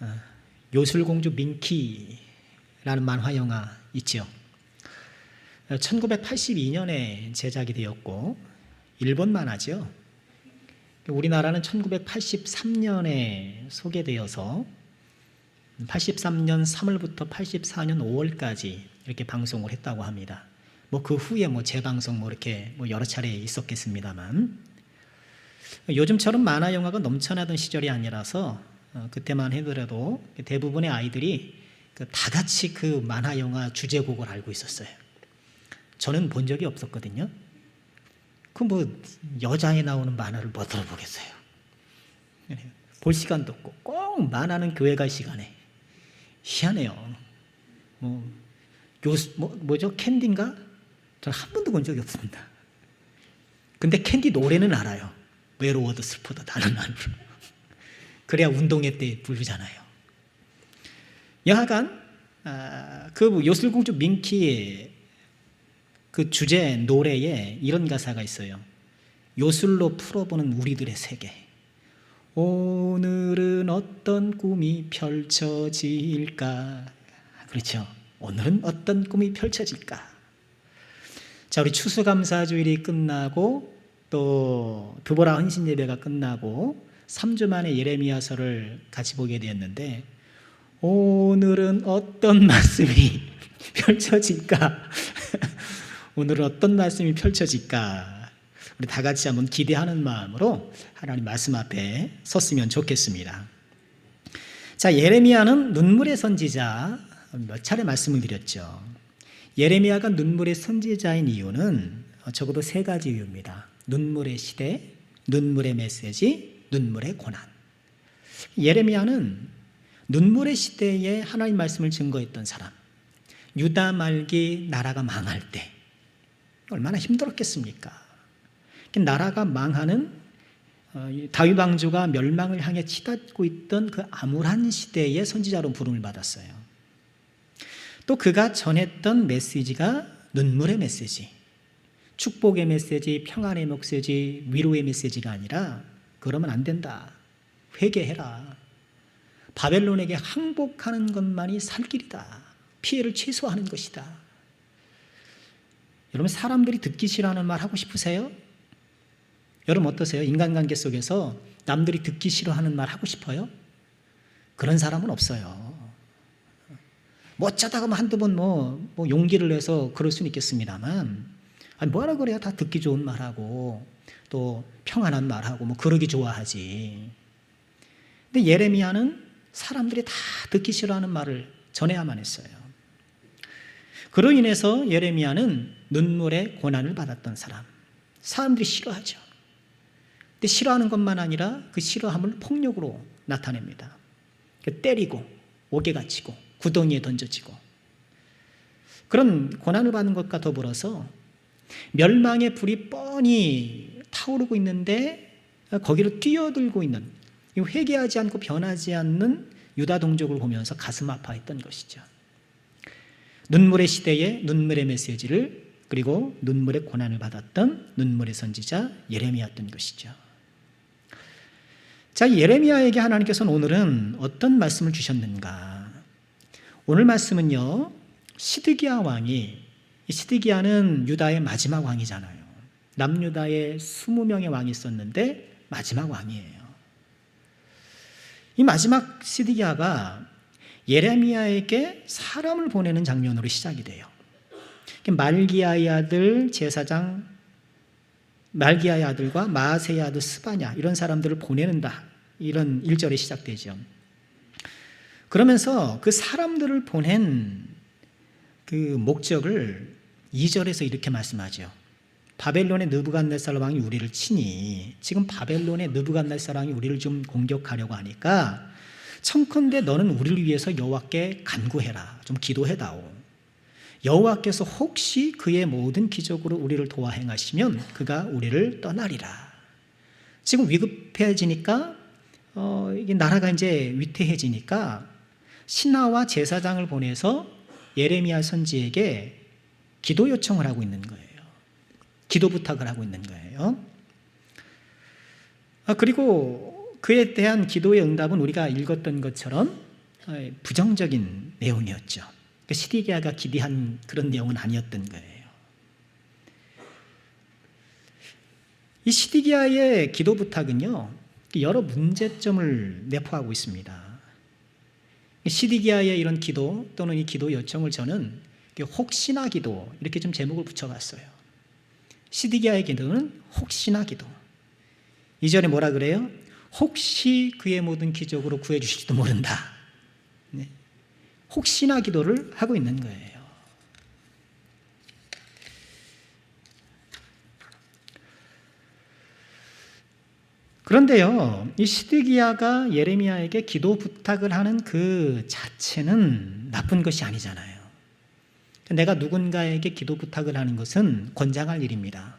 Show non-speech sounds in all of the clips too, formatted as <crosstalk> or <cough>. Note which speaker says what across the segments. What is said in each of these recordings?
Speaker 1: 어, 요술공주 민키라는 만화 영화 있죠. 1982년에 제작이 되었고 일본 만화죠. 우리나라는 1983년에 소개되어서 83년 3월부터 84년 5월까지 이렇게 방송을 했다고 합니다. 뭐 그 후에 뭐 재방송 뭐 이렇게 뭐 여러 차례 있었겠습니다만 요즘처럼 만화 영화가 넘쳐나던 시절이 아니라서 어, 그때만 해더라도 대부분의 아이들이 그다 같이 그 만화 영화 주제곡을 알고 있었어요. 저는 본 적이 없었거든요. 그 뭐 여자에 나오는 만화를 뭐 들어보겠어요. 볼 시간도 없고 꼭 만화는 교회 갈 시간에 희한해요. 뭐 요스 뭐 뭐죠 캔디인가? 저는 한 번도 본 적이 없습니다. 근데 캔디 노래는 알아요. 외로워도 슬퍼도 나는 안으로. 그래야 운동회 때 부르잖아요. 여하간 아, 그 요술공주 민키의 그 주제 노래에 이런 가사가 있어요. 요술로 풀어보는 우리들의 세계. 오늘은 어떤 꿈이 펼쳐질까? 그렇죠. 오늘은 어떤 꿈이 펼쳐질까? 자, 우리 추수감사주일이 끝나고 또 드보라 헌신 예배가 끝나고 3주 만에 예레미야서를 같이 보게 되었는데 오늘은 어떤 <laughs> 말씀이 펼쳐질까? 오늘은 어떤 말씀이 펼쳐질까? 우리 다 같이 한번 기대하는 마음으로 하나님 말씀 앞에 섰으면 좋겠습니다. 자, 예레미야는 눈물의 선지자 몇 차례 말씀을 드렸죠. 예레미야가 눈물의 선지자인 이유는 적어도 세 가지 이유입니다. 눈물의 시대, 눈물의 메시지, 눈물의 고난. 예레미야는 눈물의 시대에 하나님 말씀을 증거했던 사람. 유다 말기 나라가 망할 때 얼마나 힘들었겠습니까? 나라가 망하는 어, 다윗 왕조가 멸망을 향해 치닫고 있던 그 암울한 시대의 선지자로 부름을 받았어요. 또 그가 전했던 메시지가 눈물의 메시지, 축복의 메시지, 평안의 메시지, 위로의 메시지가 아니라 그러면 안 된다. 회개해라. 바벨론에게 항복하는 것만이 살 길이다. 피해를 최소화하는 것이다. 여러분 사람들이 듣기 싫어하는 말 하고 싶으세요? 여러분 어떠세요? 인간관계 속에서 남들이 듣기 싫어하는 말 하고 싶어요? 그런 사람은 없어요. 뭐 어쩌다가 뭐 한두 번 뭐, 뭐 용기를 내서 그럴 수는 있겠습니다만 아니 뭐라 그래야 다 듣기 좋은 말하고 또 평안한 말하고 뭐 그러기 좋아하지. 근데 예레미야는 사람들이 다 듣기 싫어하는 말을 전해야만 했어요. 그로 인해서 예레미야는 눈물의 고난을 받았던 사람. 사람들이 싫어하죠. 근데 싫어하는 것만 아니라 그 싫어함을 폭력으로 나타냅니다. 때리고 옥에 갇히고 구덩이에 던져지고 그런 고난을 받는 것과 더불어서 멸망의 불이 뻔히 타오르고 있는데 거기로 뛰어들고 있는 회개하지 않고 변하지 않는 유다 동족을 보면서 가슴 아파했던 것이죠. 눈물의 시대에 눈물의 메시지를 그리고 눈물의 고난을 받았던 눈물의 선지자 예레미야였던 것이죠. 자, 예레미야에게 하나님께서는 오늘은 어떤 말씀을 주셨는가? 오늘 말씀은요, 시드기야 왕이, 시드기야는 유다의 마지막 왕이잖아요. 남유다에 20명의 왕이 있었는데 마지막 왕이에요. 이 마지막 시드기야가 예레미야에게 사람을 보내는 장면으로 시작이 돼요. 말기야의 아들 제사장 말기야의 아들과 마세의 아들 스바냐 이런 사람들을 보내는다. 이런 일절이 시작되죠. 그러면서 그 사람들을 보낸 그 목적을 2절에서 이렇게 말씀하죠. 바벨론의 느부갓네살 왕이 우리를 치니 지금 바벨론의 느부갓네살 왕이 우리를 좀 공격하려고 하니까 청컨대 너는 우리를 위해서 여호와께 간구해라. 좀 기도해다오. 여호와께서 혹시 그의 모든 기적으로 우리를 도와 행하시면 그가 우리를 떠나리라. 지금 위급해지니까 어, 이게 나라가 이제 위태해지니까 신하와 제사장을 보내서 예레미야 선지에게 기도 요청을 하고 있는 거예요. 기도 부탁을 하고 있는 거예요. 아, 그리고 그에 대한 기도의 응답은 우리가 읽었던 것처럼 어, 부정적인 내용이었죠. 그 시디기아가 기대한 그런 내용은 아니었던 거예요. 이 시디기아의 기도 부탁은요, 여러 문제점을 내포하고 있습니다. 시디기아의 이런 기도 또는 이 기도 요청을 저는 혹시나 기도 이렇게 좀 제목을 붙여봤어요. 시디기아의 기도는 혹시나 기도. 이전에 뭐라 그래요? 혹시 그의 모든 기적으로 구해주실지도 모른다. 네. 혹시나 기도를 하고 있는 거예요. 그런데요, 이 시드기야가 예레미야에게 기도 부탁을 하는 그 자체는 나쁜 것이 아니잖아요. 내가 누군가에게 기도 부탁을 하는 것은 권장할 일입니다.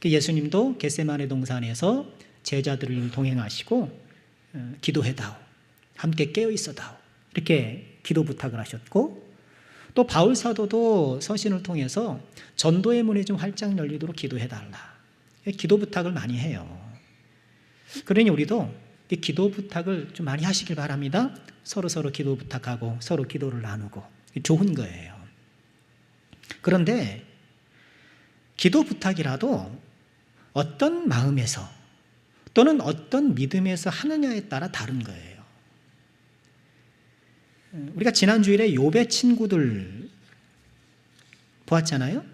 Speaker 1: 그 예수님도 겟세마네 동산에서 제자들을 동행하시고 어, 기도해다오. 함께 깨어 있어다오. 이렇게 기도 부탁을 하셨고 또 바울 사도도 서신을 통해서 전도의 문이 좀 활짝 열리도록 기도해 달라. 기도 부탁을 많이 해요. 그러니 우리도 이 기도 부탁을 좀 많이 하시길 바랍니다. 서로 서로 기도 부탁하고 서로 기도를 나누고 좋은 거예요. 그런데 기도 부탁이라도 어떤 마음에서 또는 어떤 믿음에서 하느냐에 따라 다른 거예요. 우리가 지난 주일에 요배 친구들 보았잖아요.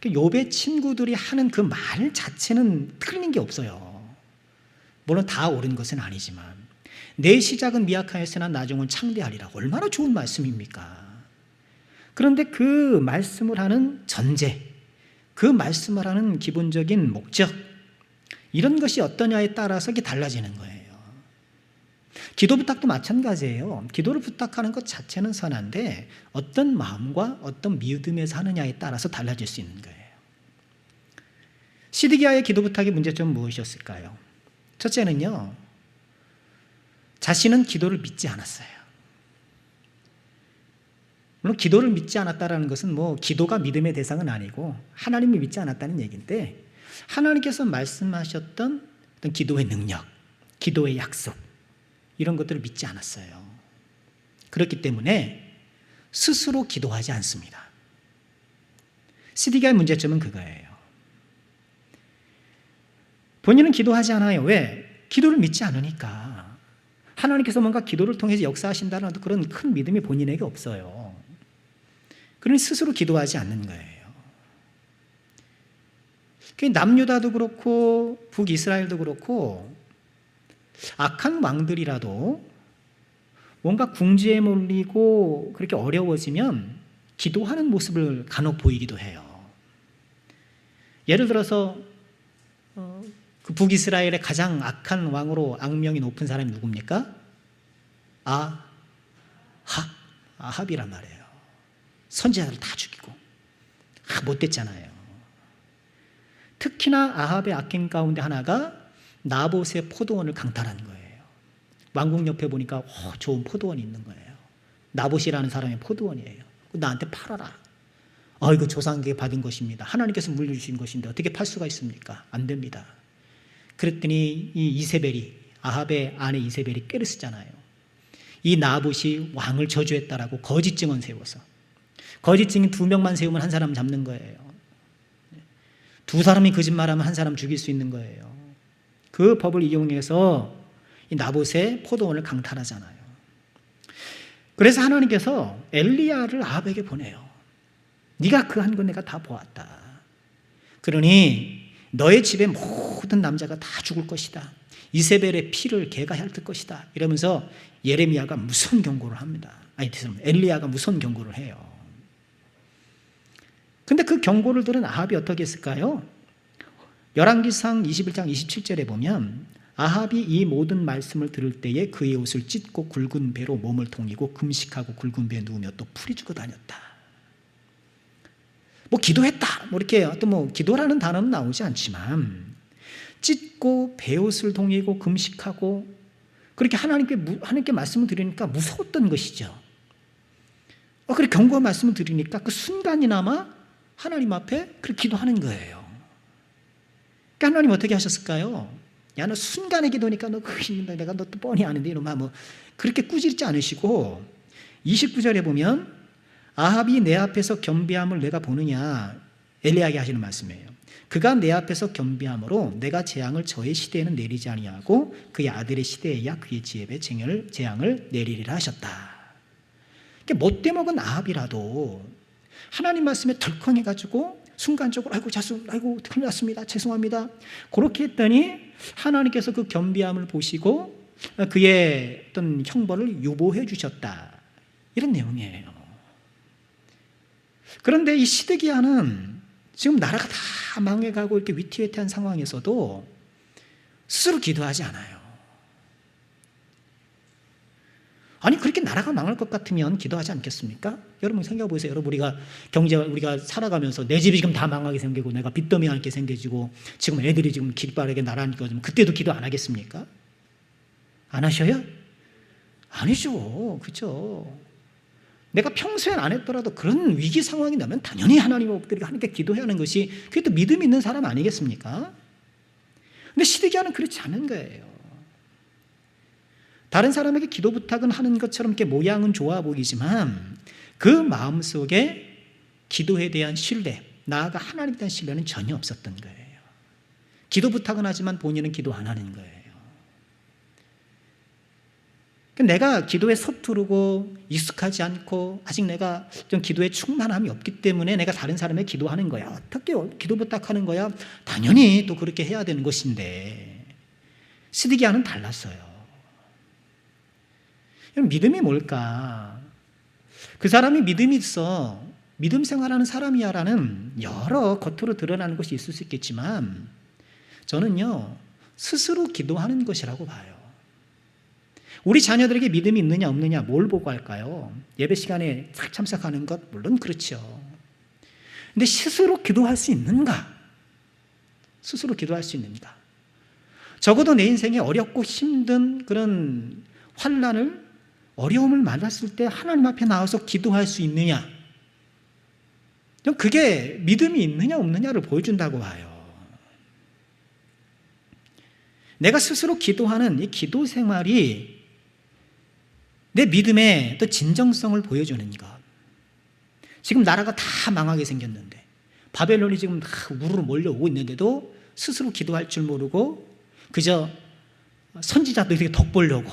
Speaker 1: 그 요배 친구들이 하는 그 말 자체는 틀린 게 없어요. 물론 다 옳은 것은 아니지만 내 시작은 미약하였으나 나중은 창대하리라. 얼마나 좋은 말씀입니까? 그런데 그 말씀을 하는 전제, 그 말씀을 하는 기본적인 목적, 이런 것이 어떠냐에 따라서 이게 달라지는 거예요. 기도 부탁도 마찬가지예요. 기도를 부탁하는 것 자체는 선한데 어떤 마음과 어떤 믿음에서 하느냐에 따라서 달라질 수 있는 거예요. 시드기야의 기도 부탁의 문제점은 무엇이었을까요? 첫째는요, 자신은 기도를 믿지 않았어요. 물론 기도를 믿지 않았다라는 것은 뭐 기도가 믿음의 대상은 아니고 하나님을 믿지 않았다는 얘기인데 하나님께서 말씀하셨던 어떤 기도의 능력, 기도의 약속 이런 것들을 믿지 않았어요. 그렇기 때문에 스스로 기도하지 않습니다. 시디가의 문제점은 그거예요. 본인은 기도하지 않아요. 왜? 기도를 믿지 않으니까. 하나님께서 뭔가 기도를 통해서 역사하신다는 그런 큰 믿음이 본인에게 없어요. 그러니 스스로 기도하지 않는 거예요. 남유다도 그렇고 북이스라엘도 그렇고 악한 왕들이라도 뭔가 궁지에 몰리고 그렇게 어려워지면 기도하는 모습을 간혹 보이기도 해요. 예를 들어서 어, 그 북이스라엘의 가장 악한 왕으로 악명이 높은 사람이 누굽니까? 아합, 아합이란 말이에요. 선지자들 다 죽이고 아, 못됐잖아요. 특히나 아합의 악행 가운데 하나가 나봇의 포도원을 강탈한 거예요. 왕궁 옆에 보니까 오, 좋은 포도원이 있는 거예요. 나봇이라는 사람의 포도원이에요. 나한테 팔아라. 아, 이거 조상에게 받은 것입니다. 하나님께서 물려주신 것인데 어떻게 팔 수가 있습니까? 안 됩니다. 그랬더니 이 이세벨이 아합의 아내 이세벨이 꾀를 쓰잖아요. 이 나봇이 왕을 저주했다라고 거짓 증언 세워서 거짓 증인 두 명만 세우면 한 사람 잡는 거예요. 두 사람이 거짓말하면 한 사람 죽일 수 있는 거예요. 그 법을 이용해서 이 나봇의 포도원을 강탈하잖아요. 그래서 하나님께서 엘리야를 아합에게 보내요. 네가 그 한 건 내가 다 보았다. 그러니 너의 집에 모든 남자가 다 죽을 것이다. 이세벨의 피를 개가 핥을 것이다. 이러면서 예레미야가 무선 경고를 합니다. 아니. 엘리야가 무선 경고를 해요. 근데 그 경고를 들은 아합이 어떻게 했을까요? 열왕기상 21장 27절에 보면 아합이 이 모든 말씀을 들을 때에 그의 옷을 찢고 굵은 배로 몸을 통이고 금식하고 굵은 배에 누우며 또 풀이 주고 다녔다. 뭐 기도했다. 뭐 이렇게 어떤 뭐 기도라는 단어는 나오지 않지만 찢고 배옷을 동이고 금식하고 그렇게 하나님께 하나님께 말씀을 드리니까 무서웠던 것이죠. 어, 그래 경고 말씀을 드리니까 그 순간이나마 하나님 앞에 그렇게 기도하는 거예요. 그러니까 하나님 어떻게 하셨을까요? 야, 너 순간의 기도니까 너 힘든다. 내가 너 또 뻔히 아는데 이놈아 뭐 그렇게 꾸짖지 않으시고 29절에 보면 아합이 내 앞에서 겸비함을 내가 보느냐 엘리야에게 하시는 말씀이에요. 그가 내 앞에서 겸비함으로 내가 재앙을 저의 시대에는 내리지 아니하고 그의 아들의 시대에야 그의 지혜에 재앙을 재앙을 내리리라 하셨다. 못돼 먹은 아합이라도 하나님 말씀에 덜컹해가지고 순간적으로 아이고 자수 아이고 큰일 났습니다. 죄송합니다. 그렇게 했더니 하나님께서 그 겸비함을 보시고 그의 어떤 형벌을 유보해 주셨다. 이런 내용이에요. 그런데 이 시드기야는 지금 나라가 다 망해가고 이렇게 위태위태한 상황에서도 스스로 기도하지 않아요 아니 그렇게 나라가 망할 것 같으면 기도하지 않겠습니까? 여러분 생각해 보세요. 여러분 우리가 경제 우리가 살아가면서 내 집이 지금 다 망하게 생기고 내가 빚더미 할게 생겨지고 지금 애들이 지금 길바르게 나라니까 좀 그때도 기도 안 하겠습니까? 안 하셔요? 아니죠. 그렇죠. 내가 평소엔 안 했더라도 그런 위기 상황이 나면 당연히 하나님 엎드리고 하나님께 기도해야 하는 것이 그게 또 믿음 있는 사람 아니겠습니까? 근데 시드기야는 그렇지 않은 거예요. 다른 사람에게 기도 부탁은 하는 것처럼 이렇게 모양은 좋아 보이지만 그 마음 속에 기도에 대한 신뢰, 나아가 하나님에 대한 신뢰는 전혀 없었던 거예요. 기도 부탁은 하지만 본인은 기도 안 하는 거예요. 내가 기도에 서투르고 익숙하지 않고 아직 내가 좀 기도에 충만함이 없기 때문에 내가 다른 사람에게 기도하는 거야. 어떻게 기도 부탁하는 거야? 당연히 또 그렇게 해야 되는 것인데 시드기야는 달랐어요. 믿음이 뭘까? 그 사람이 믿음이 있어. 믿음 생활하는 사람이야라는 여러 겉으로 드러나는 것이 있을 수 있겠지만 저는요, 스스로 기도하는 것이라고 봐요. 우리 자녀들에게 믿음이 있느냐 없느냐 뭘 보고 할까요? 예배 시간에 싹 참석하는 것 물론 그렇죠. 근데 스스로 기도할 수 있는가? 스스로 기도할 수 있는가? 적어도 내 인생에 어렵고 힘든 그런 환란을 어려움을 만났을 때 하나님 앞에 나와서 기도할 수 있느냐? 그게 믿음이 있느냐 없느냐를 보여준다고 봐요. 내가 스스로 기도하는 이 기도 생활이 내 믿음의 또 진정성을 보여주는 것. 지금 나라가 다 망하게 생겼는데, 바벨론이 지금 다 우르르 몰려오고 있는데도 스스로 기도할 줄 모르고 그저 선지자들에게 덕 보려고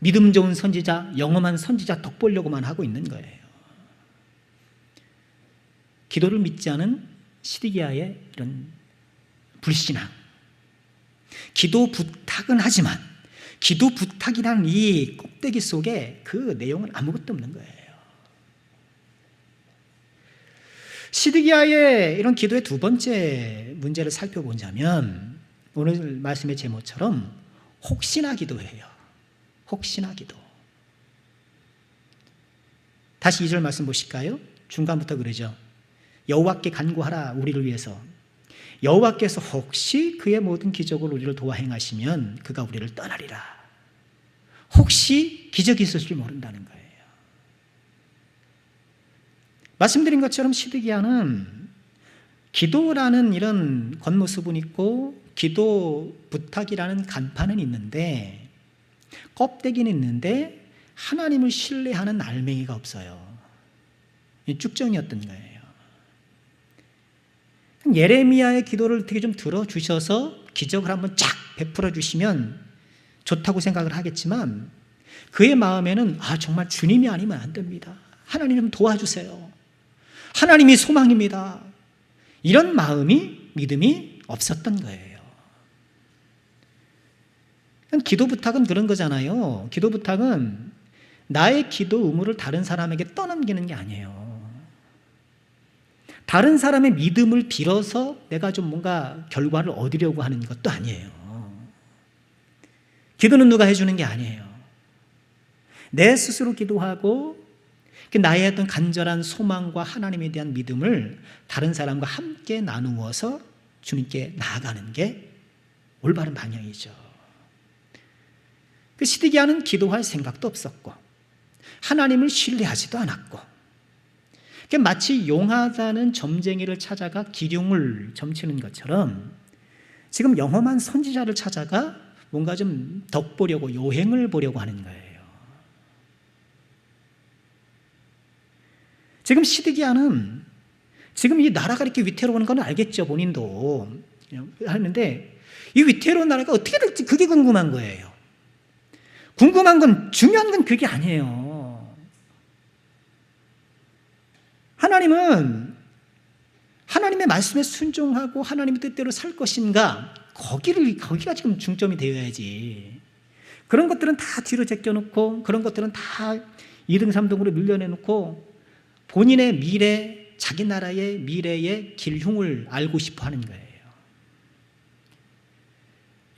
Speaker 1: 믿음 좋은 선지자, 영험한 선지자 덕 보려고만 하고 있는 거예요. 기도를 믿지 않은 시드기야의 이런 불신앙. 기도 부탁은 하지만 기도 부탁이라는 이 껍데기 속에 그 내용은 아무것도 없는 거예요. 시드기야의 이런 기도의 두 번째 문제를 살펴보자면 오늘 말씀의 제목처럼 혹시나 기도해요. 혹시나 기도. 다시 2절 말씀 보실까요? 중간부터 그러죠. 여호와께 간구하라 우리를 위해서. 여호와께서 혹시 그의 모든 기적을 우리를 도와 행하시면 그가 우리를 떠나리라. 혹시 기적이 있을 줄 모른다는 거예요. 말씀드린 것처럼 시드기야는 기도라는 이런 겉모습은 있고 기도 부탁이라는 간판은 있는데 껍데기는 있는데 하나님을 신뢰하는 알맹이가 없어요. 쭉정이었던 거예요. 예레미야의 기도를 어떻게 좀 들어주셔서 기적을 한번 쫙 베풀어 주시면 좋다고 생각을 하겠지만 그의 마음에는 아 정말 주님이 아니면 안 됩니다. 하나님 좀 도와주세요. 하나님이 소망입니다. 이런 마음이 믿음이 없었던 거예요. 기도 부탁은 그런 거잖아요. 기도 부탁은 나의 기도 의무를 다른 사람에게 떠넘기는 게 아니에요. 다른 사람의 믿음을 빌어서 내가 좀 뭔가 결과를 얻으려고 하는 것도 아니에요. 기도는 누가 해주는 게 아니에요. 내 스스로 기도하고 그 나의 어떤 간절한 소망과 하나님에 대한 믿음을 다른 사람과 함께 나누어서 주님께 나아가는 게 올바른 방향이죠. 그 시드기야는 기도할 생각도 없었고 하나님을 신뢰하지도 않았고 마치 용하다는 점쟁이를 찾아가 기륭을 점치는 것처럼 지금 영험한 선지자를 찾아가 뭔가 좀 덕보려고 요행을 보려고 하는 거예요. 지금 시드기야는 지금 이 나라가 이렇게 위태로운 건 알겠죠 본인도 하는데 이 위태로운 나라가 어떻게 될지 그게 궁금한 거예요. 궁금한 건 중요한 건 그게 아니에요. 하나님은 하나님의 말씀에 순종하고 하나님의 뜻대로 살 것인가 거기를 거기가 지금 중점이 되어야지. 그런 것들은 다 뒤로 제껴놓고 그런 것들은 다 2등 3등으로 밀려내놓고 본인의 미래, 자기 나라의 미래의 길흉을 알고 싶어 하는 거예요.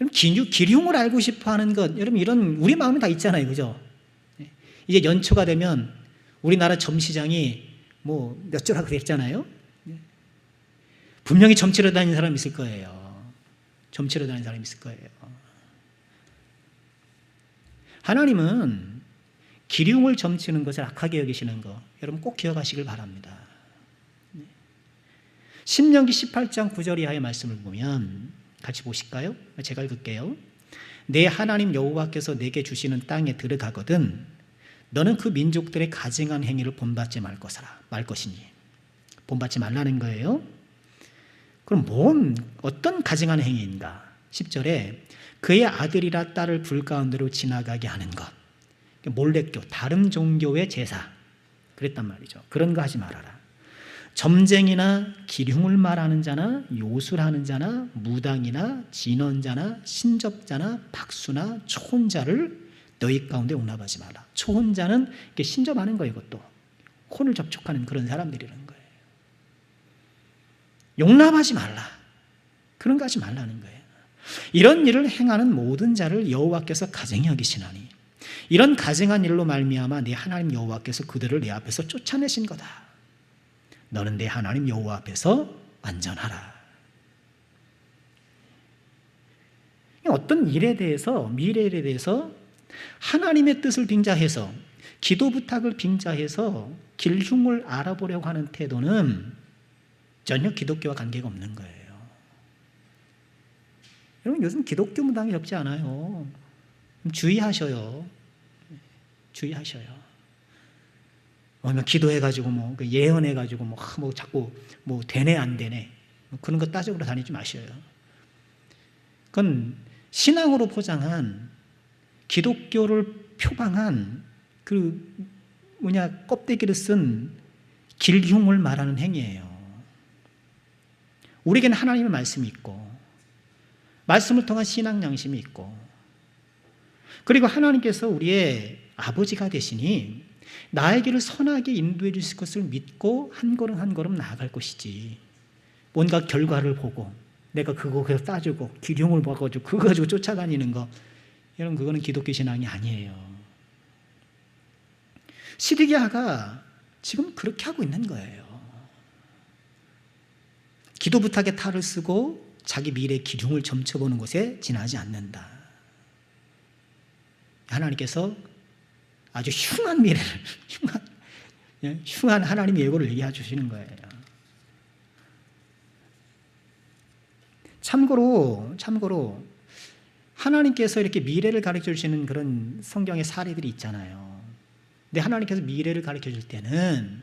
Speaker 1: 여러분, 기류, 기흉을 알고 싶어 하는 것, 여러분, 이런 우리 마음에 다 있잖아요. 그죠? 이제 연초가 되면 우리나라 점시장이 뭐 몇 조라고 됐잖아요. 분명히 점치러 다니는 사람 있을 거예요. 점치러 다니는 사람 있을 거예요. 하나님은 기륭을 점치는 것을 악하게 여기시는 거 여러분 꼭 기억하시길 바랍니다. 신명기 18장 9절 이하의 말씀을 보면 같이 보실까요? 제가 읽을게요. 내 하나님 여호와께서 내게 주시는 땅에 들어가거든 너는 그 민족들의 가증한 행위를 본받지 말 것이라 말 것이니 본받지 말라는 거예요. 그럼 뭔 어떤 가증한 행위인가? 10절에 그의 아들이라 딸을 불 가운데로 지나가게 하는 것. 몰래교 다른 종교의 제사. 그랬단 말이죠. 그런 거 하지 말아라. 점쟁이나 기흉을 말하는 자나 요술하는 자나 무당이나 진언자나 신접자나 박수나 초혼자를 너희 가운데 용납하지 마라. 초혼자는 이렇게 신접하는 거예요, 이것도. 혼을 접촉하는 그런 사람들이라는 거예요. 용납하지 말라. 그런 거 하지 말라는 거예요. 이런 일을 행하는 모든 자를 여호와께서 가증히 여기시나니 이런 가증한 일로 말미암아 네 하나님 여호와께서 그들을 내 앞에서 쫓아내신 거다. 너는 내 하나님 여호와 앞에서 완전하라. 어떤 일에 대해서 미래에 대해서 하나님의 뜻을 빙자해서 기도 부탁을 빙자해서 길흉을 알아보려고 하는 태도는 전혀 기독교와 관계가 없는 거예요. 여러분 요즘 기독교 무당이 없지 않아요. 주의하셔요. 주의하셔요. 뭐 기도해가지고 뭐 예언해가지고 뭐, 뭐 자꾸 뭐 되네 안 되네 뭐 그런 거 따져보러 다니지 마셔요. 그건 신앙으로 포장한 기독교를 표방한 그 뭐냐 껍데기를 쓴 길흉을 말하는 행위예요. 우리에게는 하나님의 말씀이 있고 말씀을 통한 신앙 양심이 있고 그리고 하나님께서 우리의 아버지가 되시니 나에게를 선하게 인도해 주실 것을 믿고 한 걸음 한 걸음 나아갈 것이지. 뭔가 결과를 보고 내가 그거 그래서 따주고 기룡을 먹어가지고 그거 가지고 쫓아다니는 거 여러분 그거는 기독교 신앙이 아니에요. 시드기야가 지금 그렇게 하고 있는 거예요. 기도 부탁에 탈을 쓰고 자기 미래 기둥을 점쳐보는 것에 지나지 않는다. 하나님께서 아주 흉한 미래를, <laughs> 흉한, 예, 흉한 하나님의 예고를 얘기해 주시는 거예요. 참고로, 참고로, 하나님께서 이렇게 미래를 가르쳐 주시는 그런 성경의 사례들이 있잖아요. 근데 하나님께서 미래를 가르쳐 줄 때는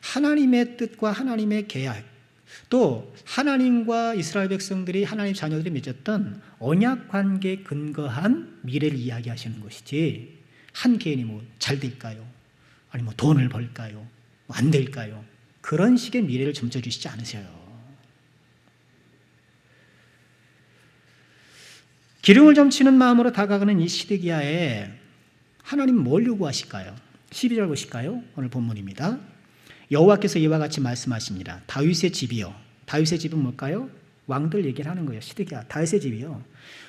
Speaker 1: 하나님의 뜻과 하나님의 계약, 또 하나님과 이스라엘 백성들이 하나님 자녀들이 맺었던 언약 관계에 근거한 미래를 이야기하시는 것이지 한 개인이 뭐 잘 될까요? 아니 뭐 돈을 벌까요? 뭐 안 될까요? 그런 식의 미래를 점쳐 주시지 않으세요. 기름을 점치는 마음으로 다가가는 이 시드기야에 하나님 뭘 요구하실까요? 12절 보실까요? 오늘 본문입니다. 여호와께서 이와 같이 말씀하십니다. 다윗의 집이요. 다윗의 집은 뭘까요? 왕들 얘기를 하는 거예요. 시드기야. 다윗의 집이요.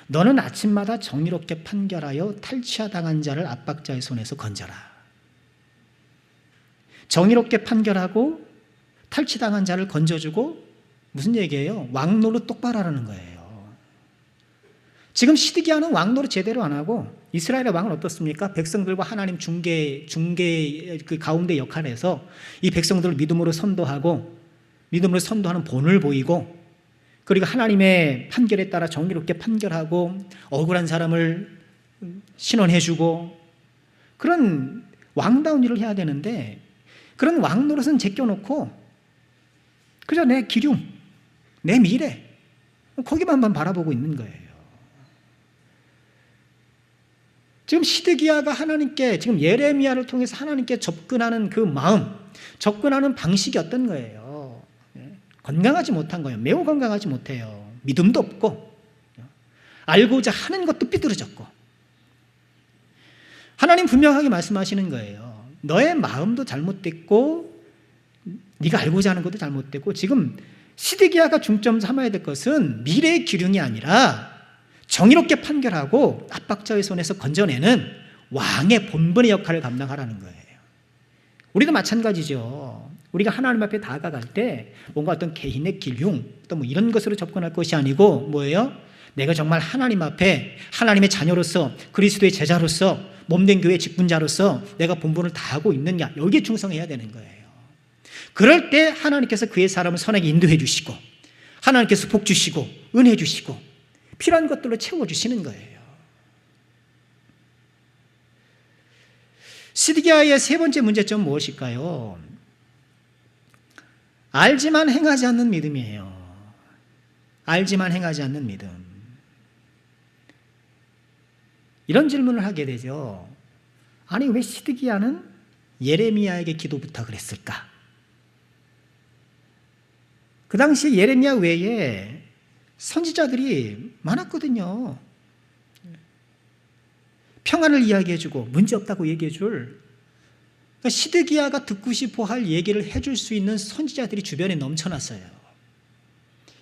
Speaker 1: 너는 아침마다 정의롭게 판결하여 탈취하 당한 자를 압박자의 손에서 건져라. 정의롭게 판결하고 탈취당한 자를 건져주고 무슨 얘기예요? 왕노릇 똑바로 하라는 거예요. 지금 시드기야는 왕노릇 제대로 안 하고 이스라엘의 왕은 어떻습니까? 백성들과 하나님 중개 중개 그 가운데 역할에서 이 백성들을 믿음으로 선도하고 믿음으로 선도하는 본을 보이고 그리고 하나님의 판결에 따라 정의롭게 판결하고 억울한 사람을 신원해주고 그런 왕다운 일을 해야 되는데 그런 왕 노릇은 제껴놓고 그저 내 기륭, 내 미래 거기만 바라보고 있는 거예요. 지금 시드기야가 하나님께 지금 예레미야를 통해서 하나님께 접근하는 그 마음, 접근하는 방식이 어떤 거예요? 예? 건강하지 못한 거예요. 매우 건강하지 못해요. 믿음도 없고 알고자 하는 것도 삐뚤어졌고 하나님 분명하게 말씀하시는 거예요. 너의 마음도 잘못됐고 네가 알고자 하는 것도 잘못됐고 지금 시드기야가 중점 삼아야 될 것은 미래의 기륭이 아니라 정의롭게 판결하고 압박자의 손에서 건져내는 왕의 본분의 역할을 감당하라는 거예요. 우리도 마찬가지죠. 우리가 하나님 앞에 다가갈 때 뭔가 어떤 개인의 기륭 또뭐 이런 것으로 접근할 것이 아니고 뭐예요? 내가 정말 하나님 앞에 하나님의 자녀로서 그리스도의 제자로서 몸된 교회 직분자로서 내가 본분을 다하고 있느냐 여기에 충성해야 되는 거예요. 그럴 때 하나님께서 그의 사람을 선하게 인도해 주시고 하나님께서 복 주시고 은혜 주시고 필요한 것들로 채워 주시는 거예요. 시드기야의 세 번째 문제점 무엇일까요? 알지만 행하지 않는 믿음이에요. 알지만 행하지 않는 믿음. 이런 질문을 하게 되죠. 아니 왜 시드기야는 예레미야에게 기도 부탁을 했을까? 그 당시에 예레미야 외에 선지자들이 많았거든요. 평안을 이야기해주고 문제 없다고 얘기해줄 그러니까 시드기야가 듣고 싶어 할 얘기를 해줄 수 있는 선지자들이 주변에 넘쳐났어요.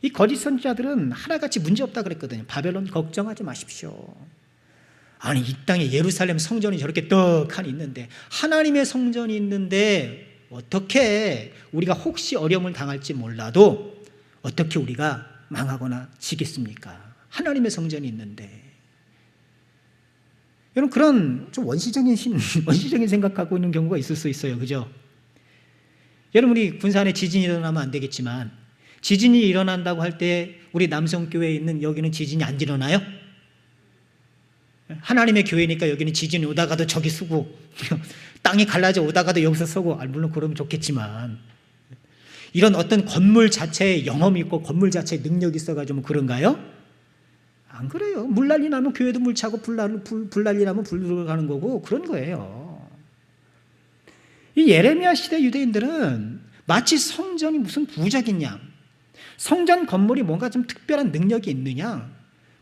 Speaker 1: 이 거짓 선지자들은 하나같이 문제 없다 그랬거든요. 바벨론 걱정하지 마십시오. 아니 이 땅에 예루살렘 성전이 저렇게 떡하니 있는데 하나님의 성전이 있는데 어떻게 우리가 혹시 어려움을 당할지 몰라도 어떻게 우리가 망하거나 지겠습니까? 하나님의 성전이 있는데 여러분 그런 좀 원시적인 신, <laughs> 원시적인 생각하고 있는 경우가 있을 수 있어요, 그죠? 여러분 우리 군산에 지진이 일어나면 안 되겠지만 지진이 일어난다고 할 때 우리 남성교회에 있는 여기는 지진이 안 일어나요? 하나님의 교회니까 여기는 지진이 오다가도 저기 쓰고 <laughs> 땅이 갈라져 오다가도 여기서 서고 아, 물론 그러면 좋겠지만 이런 어떤 건물 자체에 영험이 있고 건물 자체에 능력이 있어가지고 뭐 그런가요? 안 그래요. 물난리 나면 교회도 물 차고 불난리 나면 불 들어가는 거고 그런 거예요. 이 예레미야 시대 유대인들은 마치 성전이 무슨 양, 성전 건물이 뭔가 좀 특별한 능력이 있느냐,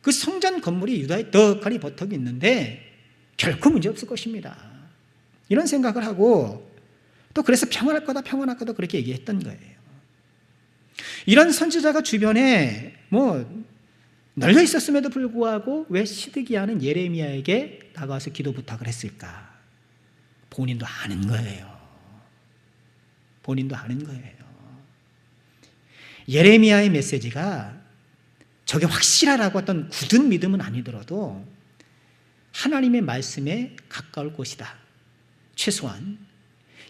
Speaker 1: 그 성전 건물이 유다의 떡하니 버턱이 있는데 결코 문제 없을 것입니다. 이런 생각을 하고 또 그래서 평안할 거다, 평안할 거다 그렇게 얘기했던 거예요. 이런 선지자가 주변에 뭐 널려 있었음에도 불구하고 왜 시드기야는 예레미야에게 다가와서 기도 부탁을 했을까? 본인도 아는 거예요. 본인도 아는 거예요. 예레미야의 메시지가 저게 확실하라고 어떤 굳은 믿음은 아니더라도 하나님의 말씀에 가까울 것이다. 최소한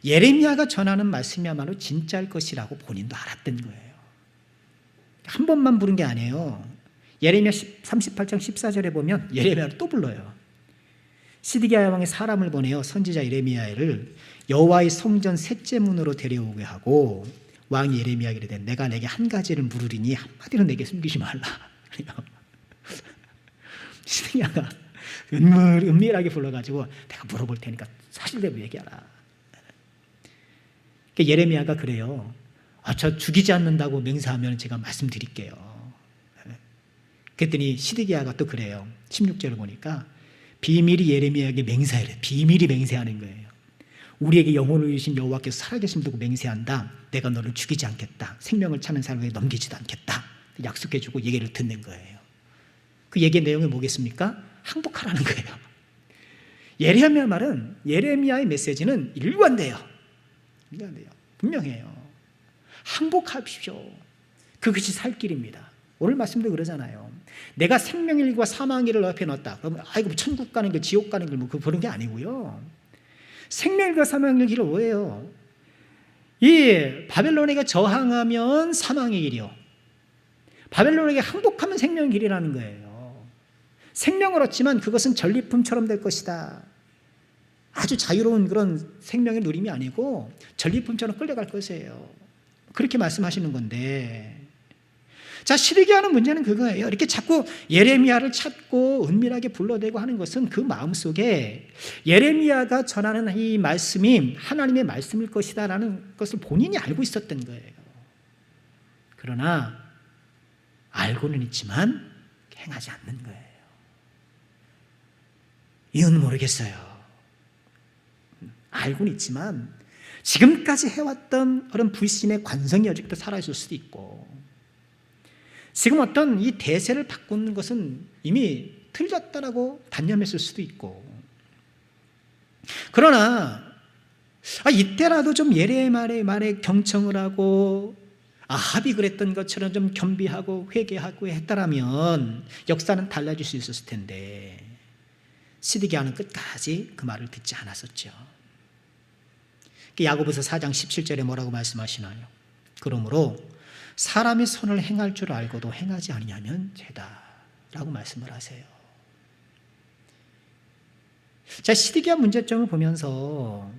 Speaker 1: 예레미야가 전하는 말씀이야말로 진짜일 것이라고 본인도 알았던 거예요. 한 번만 부른 게 아니에요. 예레미야 38장 14절에 보면 예레미야를 또 불러요. 시드기야 왕의 사람을 보내어 선지자 예레미야를 여호와의 성전 셋째 문으로 데려오게 하고 왕이 예레미야에게 이르되 내가 내게 한 가지를 물으리니 한 마디로 내게 숨기지 말라. <laughs> 시드기야가 은밀, 은밀하게 불러가지고 내가 물어볼 테니까 사실대로 얘기하라. 그러니까 예레미야가 그래요. 아, 저 죽이지 않는다고 맹세하면 제가 말씀드릴게요. 그랬더니 시드기야가 또 그래요. 16절을 보니까 비밀이 예레미야에게 맹세하래. 비밀이 맹세하는 거예요. 우리에게 영혼을 주신 여호와께서 살아계심 두고 맹세한다. 내가 너를 죽이지 않겠다. 생명을 찾는 사람에게 넘기지도 않겠다. 약속해주고 얘기를 듣는 거예요. 그 얘기의 내용이 뭐겠습니까? 항복하라는 거예요. 예레미야 말은 예레미야의 메시지는 일관돼요. 일관돼요. 분명해요. 항복하십시오. 그것이 살 길입니다. 오늘 말씀도 그러잖아요. 내가 생명일과 사망일을 앞에 넣었다. 그러면 아이고 뭐 천국 가는 길, 지옥 가는 길, 뭐 그런 게 아니고요. 생명일과 사망일 길은 뭐예요? 이 바벨론에게 저항하면 사망의 길이요. 바벨론에게 항복하면 생명의 길이라는 거예요. 생명을 얻지만 그것은 전리품처럼 될 것이다. 아주 자유로운 그런 생명의 누림이 아니고 전리품처럼 끌려갈 것이에요. 그렇게 말씀하시는 건데 자, 시리기하는 문제는 그거예요. 이렇게 자꾸 예레미야를 찾고 은밀하게 불러대고 하는 것은 그 마음속에 예레미야가 전하는 이 말씀이 하나님의 말씀일 것이다라는 것을 본인이 알고 있었던 거예요. 그러나 알고는 있지만 행하지 않는 거예요. 이유는 모르겠어요. 알고는 있지만 지금까지 해왔던 그런 불신의 관성이 아직도 살아있을 수도 있고 지금 어떤 이 대세를 바꾸는 것은 이미 틀렸다라고 단념했을 수도 있고 그러나 아, 이때라도 좀 예레말의 말에 경청을 하고 아합이 그랬던 것처럼 좀 겸비하고 회개하고 했다라면 역사는 달라질 수 있었을 텐데 시드기야는 끝까지 그 말을 듣지 않았었죠. 야고보서 4장 17절에 뭐라고 말씀하시나요? 그러므로 사람이 선을 행할 줄 알고도 행하지 아니냐면 죄다라고 말씀을 하세요. 자, 시드기야 문제점을 보면서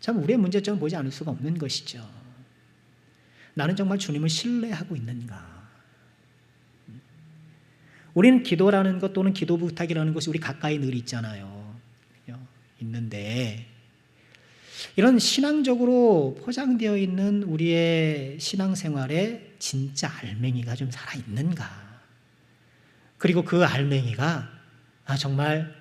Speaker 1: 참 우리의 문제점을 보지 않을 수가 없는 것이죠. 나는 정말 주님을 신뢰하고 있는가? 우리는 기도라는 것 또는 기도 부탁이라는 것이 우리 가까이 늘 있잖아요. 있는데 이런 신앙적으로 포장되어 있는 우리의 신앙생활에 진짜 알맹이가 좀 살아 있는가? 그리고 그 알맹이가 아, 정말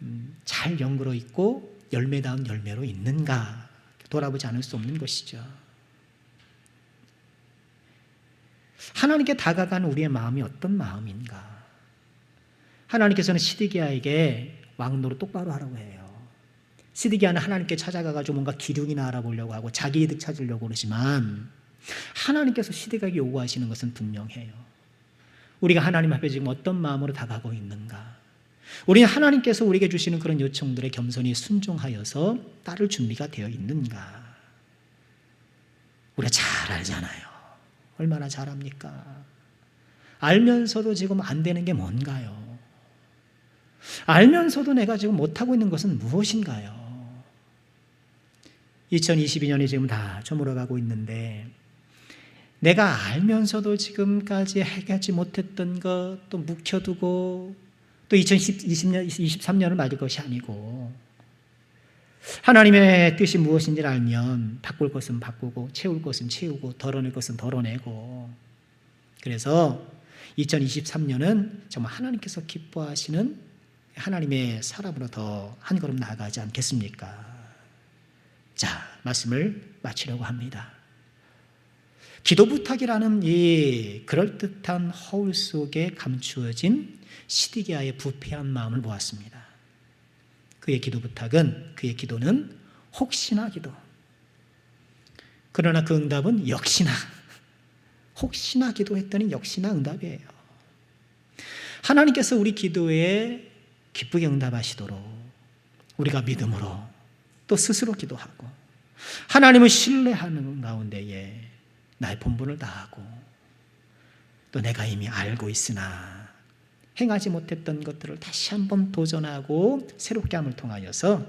Speaker 1: 음, 잘 연그러 있고 열매다운 열매로 있는가 돌아보지 않을 수 없는 것이죠. 하나님께 다가가는 우리의 마음이 어떤 마음인가? 하나님께서는 시드기야에게 왕노로 똑바로 하라고 해요. 시드기야는 하나님께 찾아가가지고 뭔가 기둥이나 알아보려고 하고 자기 이득 찾으려고 그러지만 하나님께서 시드기야에게 요구하시는 것은 분명해요. 우리가 하나님 앞에 지금 어떤 마음으로 다가가고 있는가? 우리는 하나님께서 우리에게 주시는 그런 요청들에 겸손히 순종하여서 따를 준비가 되어 있는가? 우리가 잘 알잖아요. 얼마나 잘합니까? 알면서도 지금 안 되는 게 뭔가요? 알면서도 내가 지금 못하고 있는 것은 무엇인가요? 2022년이 지금 다 저물어가고 있는데 내가 알면서도 지금까지 해결하지 못했던 것 또 묵혀두고 또 2020년, 23년을 맞을 것이 아니고 하나님의 뜻이 무엇인지를 알면 바꿀 것은 바꾸고 채울 것은 채우고 덜어낼 것은 덜어내고 그래서 2023년은 정말 하나님께서 기뻐하시는 하나님의 사람으로 더 한 걸음 나아가지 않겠습니까? 자, 말씀을 마치려고 합니다. 기도 부탁이라는 이 그럴듯한 허울 속에 감추어진 시디기아의 부패한 마음을 보았습니다. 그의 기도 부탁은 그의 기도는 혹시나 기도. 그러나 그 응답은 역시나 혹시나 기도했더니 역시나 응답이에요. 하나님께서 우리 기도에 기쁘게 응답하시도록 우리가 믿음으로 또 스스로 기도하고 하나님을 신뢰하는 가운데에 나의 본분을 다하고 또 내가 이미 알고 있으나 행하지 못했던 것들을 다시 한번 도전하고 새롭게 함을 통하여서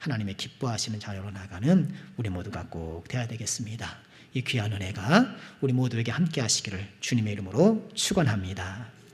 Speaker 1: 하나님의 기뻐하시는 자녀로 나가는 우리 모두가 꼭 되어야 되겠습니다. 이 귀한 은혜가 우리 모두에게 함께 하시기를 주님의 이름으로 축원합니다.